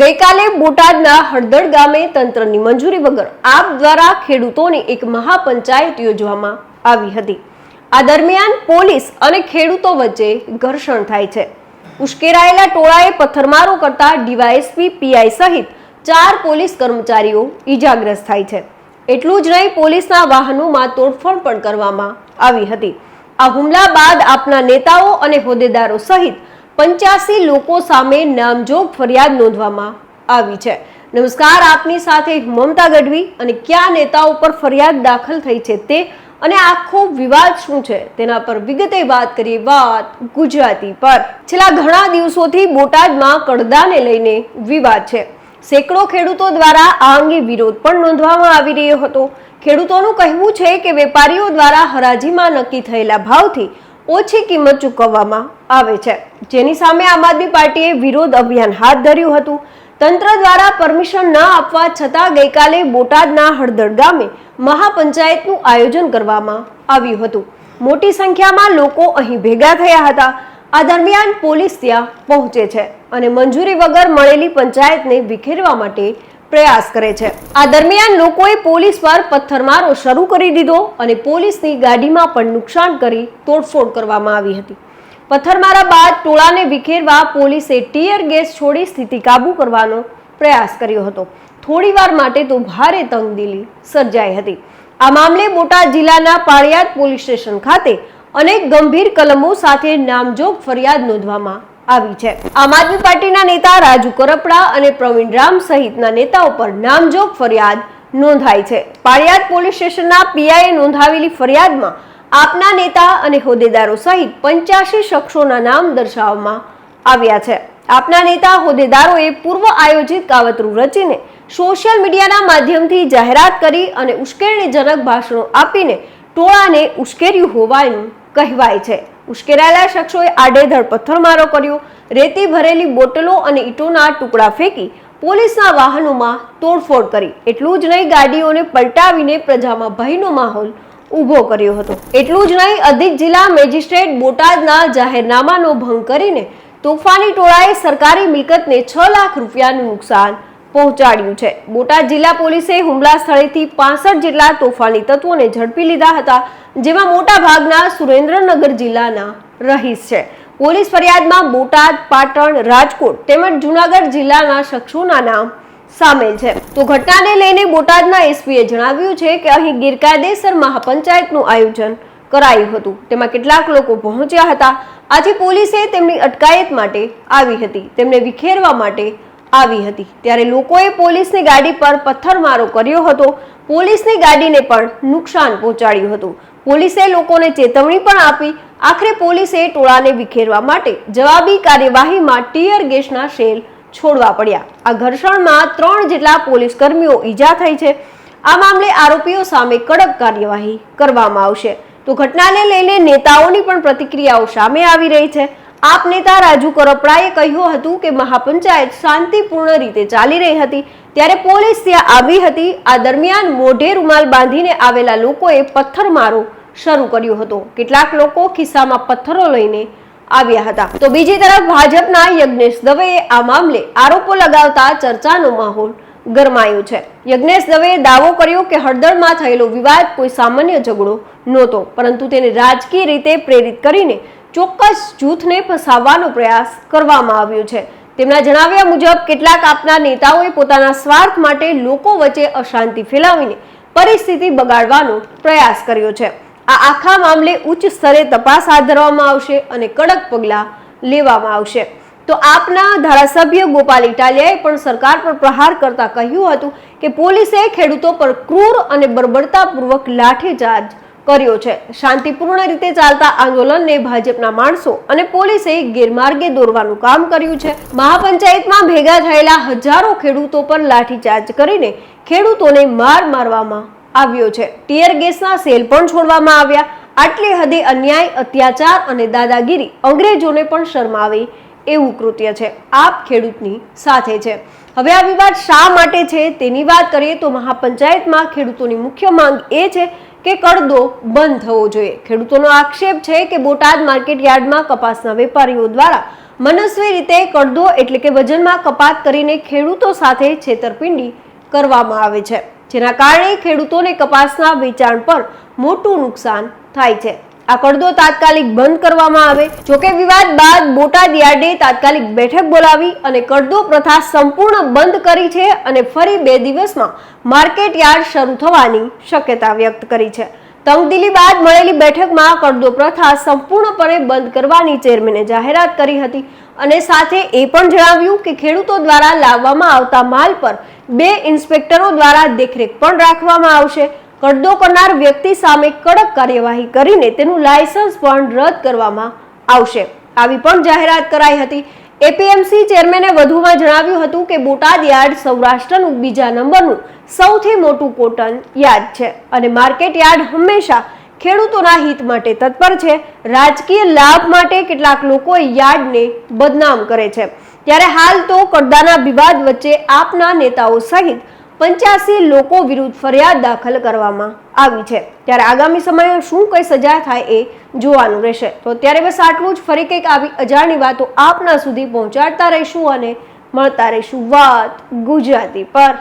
ગઈકાલે બોટાદના હળદળ ગામે તંત્રની મંજૂરી વગર આપ દ્વારા ખેડૂતોની એક મહાપંચાયત યોજવામાં આવી હતી. આ દરમિયાન પોલીસ અને ખેડૂતો વચ્ચે ઘર્ષણ થાય છે. ઉશ્કેરાયેલા ટોળાએ પથ્થરમારો કરતા ડીવાયએસપી પીઆઈ સહિત ચાર પોલીસ કર્મચારીઓ ઈજાગ્રસ્ત થાય છે. એટલું જ નહીં, પોલીસના વાહનોમાં તોડફોડ પણ કરવામાં આવી હતી. આ હુમલા બાદ આપના નેતાઓ અને હોદ્દેદારો સહિત પંચ્યાસી લોકો સામે નામજોગ ફરિયાદ નોંધવામાં આવી છે. નમસ્કાર, આપની સાથે મમતા ગઢવી અને કયા નેતાઓ પર ફરિયાદ દાખલ થઈ છે તે અને આખો વિવાદ શું છે તેના પર વિગતે વાત કરીએ વાત ગુજરાતી પર. છેલ્લા ઘણા દિવસોથી બોટાદમાં કડદાને લઈને વિવાદ છે. સેંકડો ખેડૂતો દ્વારા આ અંગે વિરોધ પણ નોંધવામાં આવી રહ્યો હતો. ખેડૂતોનું કહેવું છે કે વેપારીઓ દ્વારા હરાજીમાં નક્કી થયેલા ભાવથી ઓછી કિંમત ચૂકવવામાં આવે છે. જેની સામે આમ આદમી પાર્ટીએ વિરોધ અભિયાન હાથ ધર્યું હતું. તંત્ર દ્વારા પરમિશન ન આપવા છતાં ગઈકાલે બોટાદના હળદળ ગામે મહાપંચાયતનું આયોજન કરવામાં આવ્યું હતું. મોટી સંખ્યામાં લોકો અહીં ભેગા થયા હતા. આ દરમિયાન પોલીસ ત્યાં પહોંચે છે અને મંજૂરી વગર મળેલી પંચાયતને વિખેરવા માટે પ્રયાસ કરે છે. આ દરમિયાન લોકોએ પોલીસ પર પથ્થરમારો શરૂ કરી દીધો અને પોલીસની ગાડીમાં પણ નુકસાન કરી તોડફોડ કરવામાં આવી હતી. પથ્થરમારા બાદ ટોળાને વિખેરવા પોલીસે ટીયર ગેસ છોડી સ્થિતિ કાબુ કરવાનો પ્રયાસ કર્યો હતો. થોડીવાર માટે તો ભારે તંગદિલી સર્જાઈ હતી. આ મામલે બોટાદ જિલ્લાના પાળિયાદ પોલીસ સ્ટેશન ખાતે અનેક ગંભીર કલમો સાથે નામજોગ ફરિયાદ નોંધવામાં આવી છે. આમ આદમી પાર્ટીના નેતા રાજુ કરપડા અને પ્રવીણ રામ સહિતના નેતાઓ પર નામજોગ ફરિયાદ નોંધાઈ છે. પાળિયાદ પોલીસ સ્ટેશનના પીઆઈએ નોંધાવેલી ફરિયાદમાં આપના નેતા અને હોદ્દેદારો સહિત પંચ્યાસી શખ્સોના નામ દર્શાવવામાં આવ્યા છે. આપના નેતા, હોદ્દેદારોએ પૂર્વ આયોજિત કાવતરું રચીને સોશિયલ મીડિયાના માધ્યમથી જાહેરાત કરી અને ઉશ્કેરણીજનક ભાષણો આપીને ટોળાને ઉશ્કેર્યું હોવાનું કહેવાય છે. ઉશ્કેરાયેલા શખ્સોએ આડેધડ પથ્થરમારો કર્યો, રેતી ભરેલી બોટલો અને ઈંટોના ટુકડા ફેંકી પોલીસના વાહનોમાં તોડફોડ કરી. એટલું જ નહીં, ગાડીઓને પલટાવીને પ્રજામાં ભયનો માહોલ ઊભો કર્યો હતો. એટલું જ નહીં, અધિક જિલ્લા મેજિસ્ટ્રેટ બોટાદના જાહેરનામાનો ભંગ કરીને તોફાની ટોળાએ સરકારી મિલકતને છ લાખ રૂપિયાનું નુકસાન પહોંચાડ્યું છે. બોટાદ જિલ્લા પોલીસે હુમલા સ્થળેથી પાસઠ જેટલા તોફાની તત્વોને ઝડપી લીધા હતા, જેમાં મોટા ભાગના સુરેન્દ્રનગર જિલ્લાના રહીશ છે. પોલીસ ફરિયાદમાં બોટાદ, પાટણ, રાજકોટ તેમજ જુનાગઢ જિલ્લાના શખ્સોના નામ સામેલ છે. તો ઘટનાને લઈને બોટાદના એસપીએ જણાવ્યું છે કે અહીં ગેરકાયદેસર મહાપંચાયતનું આયોજન કરાયું હતું. તેમાં કેટલાક લોકો પહોંચ્યા હતા. આજે પોલીસે તેમની અટકાયત માટે આવી હતી. તેમને વિખેરવા માટે આવી હતી. ત્યારે લોકોએ પોલીસની ગાડી પર પથ્થરમારો કર્યો હતો. પોલીસની ગાડીને પણ નુકસાન પહોંચાડ્યું હતું. પોલીસે લોકોને ચેતવણી પણ આપી. આખરે પોલીસે ટોળાને વિખેરવા માટે જવાબી કાર્યવાહીમાં ટીયર ગેસના શેલ છોડવા પડ્યા. આ ઘર્ષણમાં ત્રણ જેટલા પોલીસ કર્મીઓ ઈજા થઈ છે. આ મામલે આરોપીઓ સામે કડક કાર્યવાહી કરવામાં આવશે. તો ઘટનાને લઈને નેતાઓની પણ પ્રતિક્રિયાઓ સામે આવી રહી છે. આપ નેતા રાજુ કરપડાએ કહ્યું હતું કે મહાપંચાયત શાંતિપૂર્ણ રીતે ચાલી રહી હતી. ત્યારે પોલીસ ત્યાં આવી હતી. આ દરમિયાન મોઢે રૂમાલ બાંધીને આવેલા લોકોએ પથ્થરમારો શરૂ કર્યો હતો. કેટલાક લોકો ખિસ્સામાં પથ્થરો લઈને આવ્યા હતા. તો બીજી તરફ ભાજપના યજ્ઞેશ દવેએ આ મામલે આરોપો લગાવતા ચર્ચાનો માહોલ ગરમાયો છે. યજ્ઞેશ દવેએ દાવો કર્યો કે હળદળમાં થયેલો વિવાદ કોઈ સામાન્ય ઝઘડો નહોતો, પરંતુ તેને રાજકીય રીતે પ્રેરિત કરીને ચોક્કસ જૂથને ફસાવવાનો પ્રયાસ કરવામાં આવ્યો છે. તેમના જણાવ્યા મુજબ, કેટલાક આપના નેતાઓએ પોતાના સ્વાર્થ માટે લોકો વચ્ચે અશાંતિ ફેલાવીને પરિસ્થિતિ બગાડવાનો પ્રયાસ કર્યો છે. આ આખા મામલે ઉચ્ચ સ્તરે તપાસ હાથ ધરવામાં આવશે અને કડક પગલાં લેવામાં આવશે. તો આપના ધારાસભ્ય ગોપાલ ઇટાલિયાએ પણ સરકાર પર પ્રહાર કરતા કહ્યું હતું કે પોલીસે ખેડૂતો પર ક્રૂર અને બર્બરતાપૂર્વક લાઠીચાર્જ કર્યો છે. શાંતિપૂર્ણ રીતે ચાલતા આંદોલનને ભાજપના માણસો અને પોલીસે ગેરમાર્ગે દોરવાનું કામ કર્યું છે. મહાપંચાયતમાં ભેગા થયેલા હજારો ખેડૂતો પર લાઠીચાર્જ કરીને ખેડૂતોને માર મારવામાં આવ્યો છે. ટીયર ગેસના સેલ પણ છોડવામાં આવ્યા. આટલી હદે અન્યાય, અત્યાચાર અને દાદાગીરી અંગ્રેજોને પણ શરમાવે એવું કૃત્ય છે. આપ ખેડૂતની સાથે છે. હવે આ વિવાદ શા માટે છે તેની વાત કરીએ તો મહાપંચાયતમાં ખેડૂતોની મુખ્ય માંગ એ છે કે કડદો બંધ થવો જોઈએ. ખેડૂતોનો આક્ષેપ છે કે બોટાદ માર્કેટ યાર્ડમાં કપાસના વેપારીઓ દ્વારા મનસ્વી રીતે કડદો એટલે કે વજનમાં કપાત કરીને ખેડૂતો સાથે છેતરપિંડી કરવામાં આવે છે. જેના કારણે ખેડૂતોને કપાસના વેચાણ પર મોટું નુકસાન થાય છે. આ કડદો તાત્કાલિક બંધ કરવામાં આવે. જોકે વિવાદ બાદ બોટાદ યાર્ડે તાત્કાલિક બેઠક બોલાવી અને કડદો પ્રથા સંપૂર્ણ બંધ કરી છે અને ફરી બે દિવસમાં માર્કેટ યાર્ડ શરૂ થવાની શક્યતા વ્યક્ત કરી છે. તંગદિલી બાદ મળેલી બેઠકમાં કડદો પ્રથા સંપૂર્ણપણે બંધ કરવાની ચેરમેને જાહેરાત કરી હતી. અને સાથે એ પણ જણાવ્યું કે ખેડૂતો દ્વારા લાવવામાં આવતા માલ પર બે ઇન્સ્પેક્ટરો દ્વારા દેખરેખ પણ રાખવામાં આવશે. કડદો કરનાર વ્યક્તિ સામે કડક કાર્યવાહી કરીને તેનું લાયસન્સ પણ રદ કરવામાં આવશે. આવી પણ જાહેરાત કરાઈ હતી. એપીએમસી ચેરમેને વધુમાં જણાવ્યું હતું કે બોટાદ યાર્ડ સૌરાષ્ટ્રનું બીજા નંબરનું સૌથી મોટું કોટન યાર્ડ છે અને માર્કેટ યાર્ડ હંમેશા ખેડૂતોના હિત માટે તત્પર છે. રાજકીય લાભ માટે કેટલાક લોકો યાર્ડને બદનામ કરે છે. ત્યારે હાલ તો કડદાના વિવાદ વચ્ચે આપના નેતાઓ સહિત પંચ્યાસી લોકો વિરુદ્ધ ફરિયાદ દાખલ કરવામાં આવી છે. ત્યારે આગામી સમયમાં શું કઈ સજા થાય એ જોવાનું રહેશે. તો અત્યારે બસ આટલું જ. ફરી કંઈક આવી અજાણી વાતો આપના સુધી પહોંચાડતા રહીશું અને મળતા રહીશું વાત ગુજરાતી પર.